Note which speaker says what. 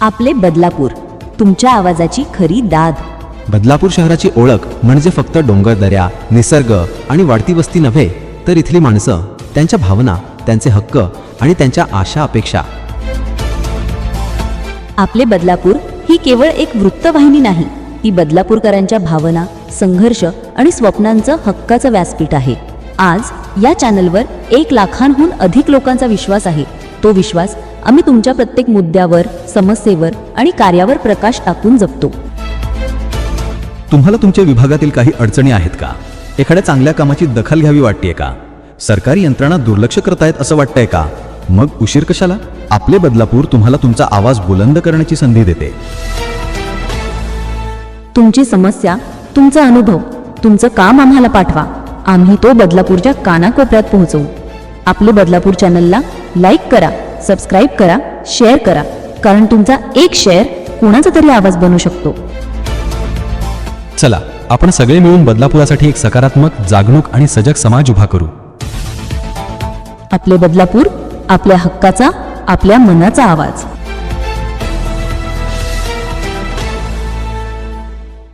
Speaker 1: आपले बदलापूर तुमच्या आवाजाची खरी दाद.
Speaker 2: बदलापूर शहराची ओळख म्हणजे फक्त डोंगरदऱ्या निसर्ग आणि वाढती वस्ती नव्हे तर इथली माणसं त्यांच्या भावना त्यांचे हक्क आणि त्यांच्या आशा अपेक्षा.
Speaker 1: आपले बदलापूर ही केवळ एक वृत्तवाहिनी नाही ती बदलापूरकरांच्या भावना संघर्ष आणि स्वप्नांचं हक्काचं व्यासपीठ आहे. आज या चॅनलवर एक लाखांहून अधिक लोकांचा विश्वास आहे. तो विश्वास आम्ही तुमच्या प्रत्येक मुद्द्यावर समस्येवर आणि कार्यावर प्रकाश टाकून जपतो.
Speaker 3: तुम्हाला तुमच्या विभागातील काही अडचणी आहेत का? एखाद्या चांगल्या कामाची दखल घ्यावी वाटतेय का? सरकारी यंत्रणा दुर्लक्ष करतायत असं वाटतंय का? मग उशीर कशाला? आपले बदलापूर तुम्हाला तुमचा आवाज बुलंद करण्याची संधी देते.
Speaker 1: तुमची समस्या तुमचा अनुभव तुमचं काम आम्हाला पाठवा. आम्ही तो बदलापूरच्या कानाकोपऱ्यात पोहोचवू. आपले बदलापूर चॅनलला लाईक करा. सबस्क्राईब करा शेअर करा कारण तुमचा एक शेअर कुणाचा तरी आवाज बनू शकतो.
Speaker 3: चला आपण सगळे मिळून बदलापुरासाठी एक सकारात्मक जागरूक आणि सजग समाज उभा करू.
Speaker 1: आपले बदलापूर आपल्या हक्काचा आपल्या मनाचा आवाज.